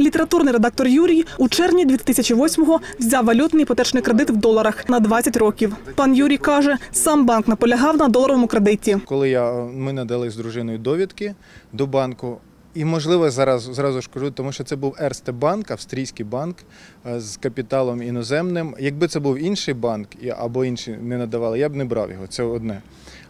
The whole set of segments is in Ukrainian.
Літературний редактор Юрій у червні 2008-го взяв валютний іпотечний кредит в доларах на 20 років. Пан Юрій каже, сам банк наполягав на доларовому кредиті. Коли я, ми надали з дружиною довідки до банку, і можливо зараз зразу ж кажу, тому що це був Ерсте банк, австрійський банк е, з капіталом іноземним. Якби це був інший банк або інші не надавали, я б не брав його. Це одне.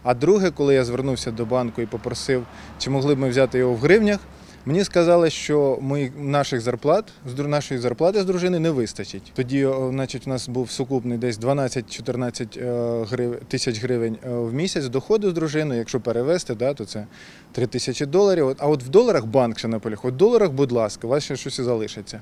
А друге, коли я звернувся до банку і попросив, чи могли б ми взяти його в гривнях. Мені сказали, що ми наших зарплат нашої зарплати з дружини не вистачить. Тоді, значить, у нас був сукупний десь 12-14 е, тисяч гривень е, в місяць доходу з дружиною. Якщо перевести, да, то це 3 тисячі доларів. А от в доларах банк ще наполягав. От в доларах, будь ласка, у вас ще щось залишиться.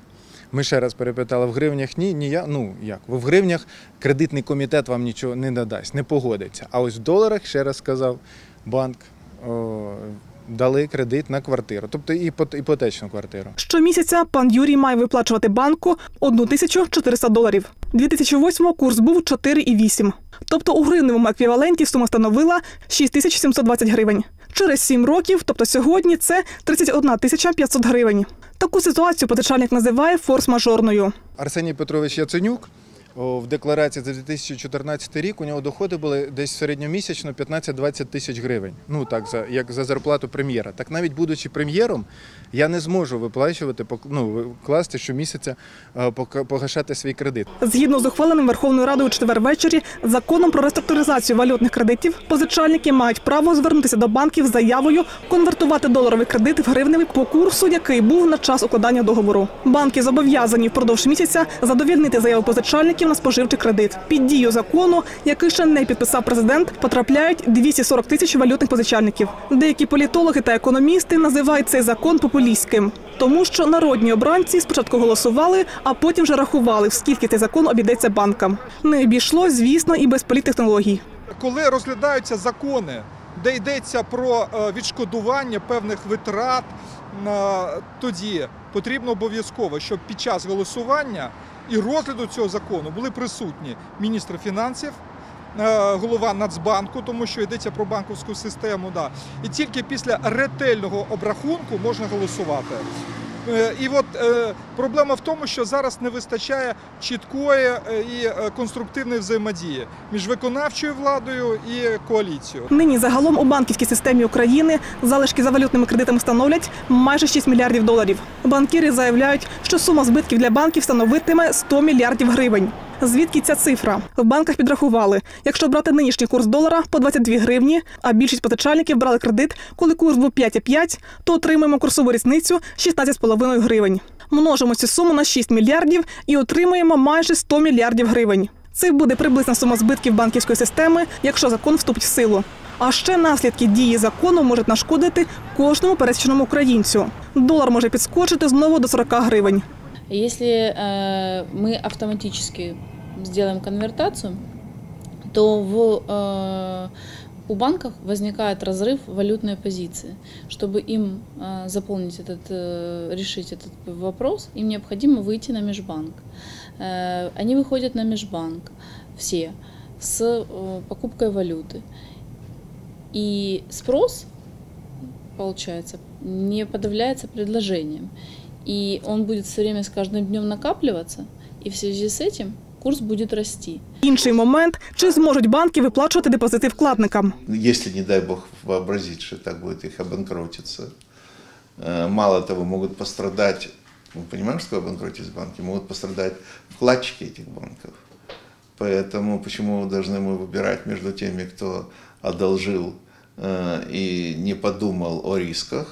Ми ще раз перепитали, в гривнях ні, ні, я, ну як, в гривнях кредитний комітет вам нічого не надасть, не погодиться. А ось в доларах, ще раз сказав, банк о, дали кредит на квартиру, тобто іпот- іпотечну квартиру. Щомісяця пан Юрій має виплачувати банку 1400 доларів. 2008-го курс був 4,8. Тобто у гривневому еквіваленті сума становила 6720 гривень. Через 7 років, тобто сьогодні, це 31 тисяча 500 гривень. Таку ситуацію позичальник називає форс-мажорною. Арсеній Петрович Яценюк в декларації за 2014 рік у нього доходи були десь середньомісячно 15-20 тисяч гривень. Ну так, за як за зарплату прем'єра. Так навіть будучи прем'єром, я не зможу виплачувати ну, класти щомісяця е, погашати свій кредит. Згідно з ухваленим Верховною Радою четвер ввечері законом про реструктуризацію валютних кредитів, позичальники мають право звернутися до банків з заявою конвертувати доларовий кредит в гривневий по курсу, який був на час укладання договору. Банки зобов'язані впродовж місяця задовільнити заяву позичальників на споживчий кредит. Під дію закону, який ще не підписав президент, потрапляють 240 тисяч валютних позичальників. Деякі політологи та економісти називають цей закон популістським. Тому що народні обранці спочатку голосували, а потім вже рахували, скільки цей закон обійдеться банкам. Не обійшло, звісно, і без політтехнологій. коли розглядаються закони, де йдеться про е, відшкодування певних витрат, е, тоді потрібно обов'язково, щоб під час голосування і розгляду цього закону були присутні міністр фінансів. е, Голова Нацбанку, тому що йдеться про банківську систему, да. і тільки після ретельного обрахунку можна голосувати. Е, І от е, проблема в тому, що зараз не вистачає чіткої е, і конструктивної взаємодії між виконавчою владою і коаліцією. Нині загалом у банківській системі України залишки за валютними кредитами становлять майже 6 мільярдів доларів. Банкіри заявляють, що сума збитків для банків становитиме 100 мільярдів гривень. Звідки ця цифра? В банках підрахували, якщо брати нинішній курс долара по 22 гривні, а більшість позичальників брали кредит, коли курс був 5,5, то отримуємо курсову різницю 16,5 гривень. Множимо цю суму на 6 мільярдів і отримуємо майже 100 мільярдів гривень. Це буде приблизна сума збитків банківської системи, якщо закон вступить в силу. А ще наслідки дії закону можуть нашкодити кожному пересічному українцю. Долар може підскочити знову до 40 гривень. Если э, мы автоматически сделаем конвертацию, то в, э, у банков возникает разрыв валютной позиции. Чтобы им э, заполнить этот, э, решить этот вопрос, им необходимо выйти на межбанк. Э, они выходят на межбанк все с э, покупкой валюты. И спрос, получается, не подавляется предложением. И он будет все время с каждым днем накапливаться, и в связи с этим курс будет расти. Інший момент чи зможуть банки виплачувати депозити вкладникам? если, не дай бог, вообразить, что так будет их обанкротиться. Э, Мало того, могут пострадать, мы понимаем, что обанкротились банки, могут пострадать вкладчики этих банков. Поэтому почему должны мы выбирать между теми, кто одолжил э, и не подумал о рисках,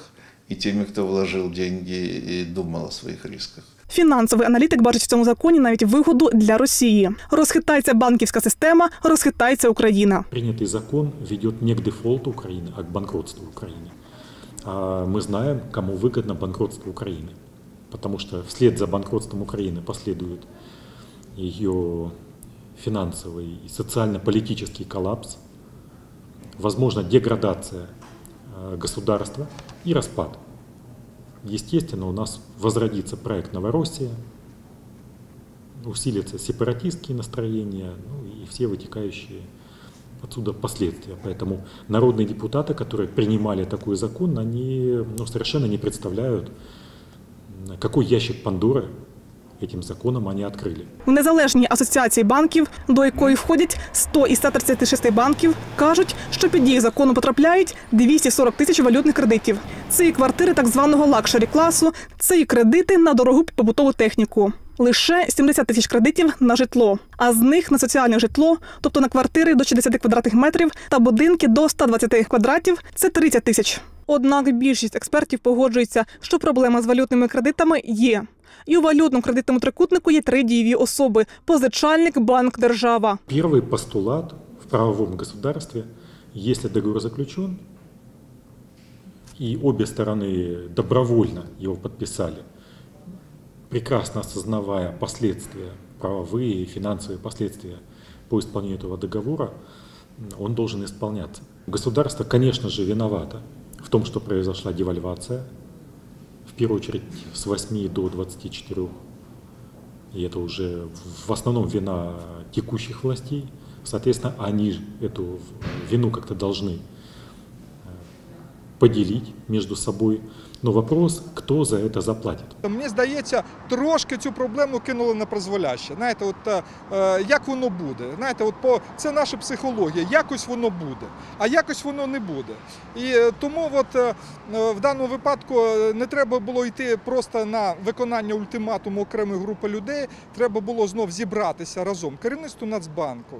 и теми, кто вложил деньги и думал о своих рисках? Фінансовий аналітик бачить в цьому законі навіть вигоду для Росії. Розхитається банківська система, розхитається Україна. Принятый закон ведет не к дефолту Украины, а к банкротству Украины. А мы знаем, кому выгодно банкротство Украины. Потому что вслед за банкротством Украины последует ее финансовый и социально-политический коллапс, возможно, деградация э, государства и распад. Естественно, у нас возродится проект «Новороссия», усилятся сепаратистские настроения ну, и все вытекающие отсюда последствия. Поэтому народные депутаты, которые принимали такой закон, они ну, совершенно не представляют, какой ящик Пандоры этим законом они открыли. В незалежній асоціації банків, до якої входять 100 із 136 банків, кажуть, що під дії закону потрапляють 240 тисяч валютних кредитів. Це і квартири так званого лакшері класу, це і кредити на дорогу побутову техніку. Лише 70 тисяч кредитів на житло, а з них на соціальне житло, тобто на квартири до 60 квадратних метрів та будинки до 120 квадратів – це 30 тисяч. Однак більшість експертів погоджується, що проблема з валютними кредитами є. І у валютному кредитному трикутнику є три дієві особи: позичальник, банк, держава. Первый постулат в правовом государстве, если договор заключен, и обе стороны добровольно его подписали, прекрасно осознавая последствия, правовые и финансовые последствия по исполнению этого договора, он должен исполняться. Государство, конечно же, виновато в том, что произошла девальвация, в первую очередь с 8 до 24 и это уже в основном вина текущих властей. Соответственно, они эту вину как-то должны э, поделить между собой. Но вопрос, кто за это заплатит. Мені здається, трошки цю проблему кинули на призволяще. Знаєте, от е, е, як воно буде? Знаєте, от по це наша психологія. Якось воно буде, а якось воно не буде. І е, тому, от в даному випадку не треба було йти просто на виконання ультиматуму окремої групи людей. Треба було знов зібратися разом. Керівництво Нацбанку,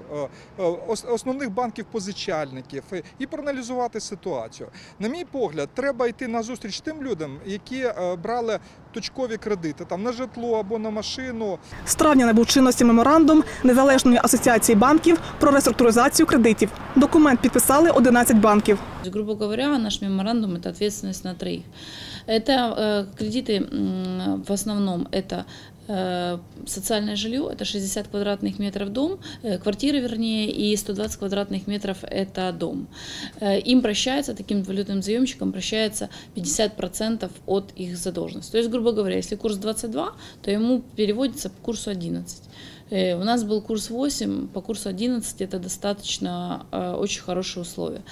основних банків позичальників е, і проаналізувати ситуацію. На мій погляд, треба йти на зустріч тим людям, які е, брали точкові кредити там на житло або на машину. З травня набув чинності меморандум Незалежної асоціації банків про реструктуризацію кредитів. Документ підписали 11 банків. То есть, грубо говоря, наш меморандум – это ответственность на троих. Это э, кредиты м, в основном это э, социальное жилье, это 60 квадратных метров дом, э, квартиры вернее, и 120 квадратных метров это дом. Э, Им прощается, таким валютным заемщикам прощается 50% от их задолженности. То есть, грубо говоря, если курс 22, то ему переводится по курсу 11. Э, У нас был курс 8, по курсу 11 это достаточно э, очень хорошие условия.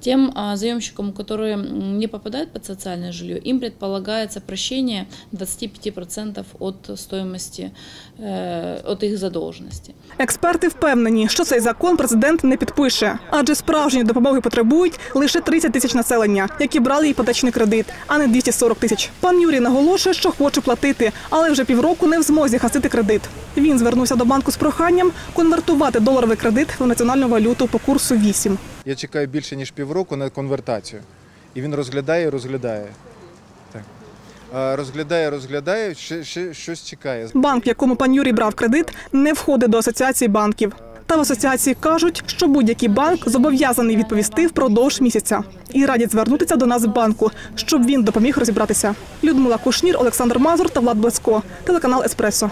Тем а, заемщикам, которые м, не попадают под социальное жилье, им предполагается прощение 25% от стоимости, э, от их задолженности. Експерти впевнені, що цей закон президент не підпише, адже справжньої допомоги потребують лише 30 тисяч населення, які брали іпотечний кредит, а не 240 тисяч. Пан Юрій наголошує, що хоче платити, але вже півроку не в змозі гасити кредит. Він звернувся до банку з проханням конвертувати доларовий кредит в національну валюту по курсу 8. Я чекаю більше ніж півроку на конвертацію. І він розглядає, розглядає. Розглядає, розглядає, ще, ще щось чекає. Банк, в якому пан Юрій брав кредит, не входить до асоціації банків. Та в асоціації кажуть, що будь-який банк зобов'язаний відповісти впродовж місяця і радять звернутися до нас в банку, щоб він допоміг розібратися. Людмила Кушнір, Олександр Мазур та Влад Блеско. Телеканал Еспресо.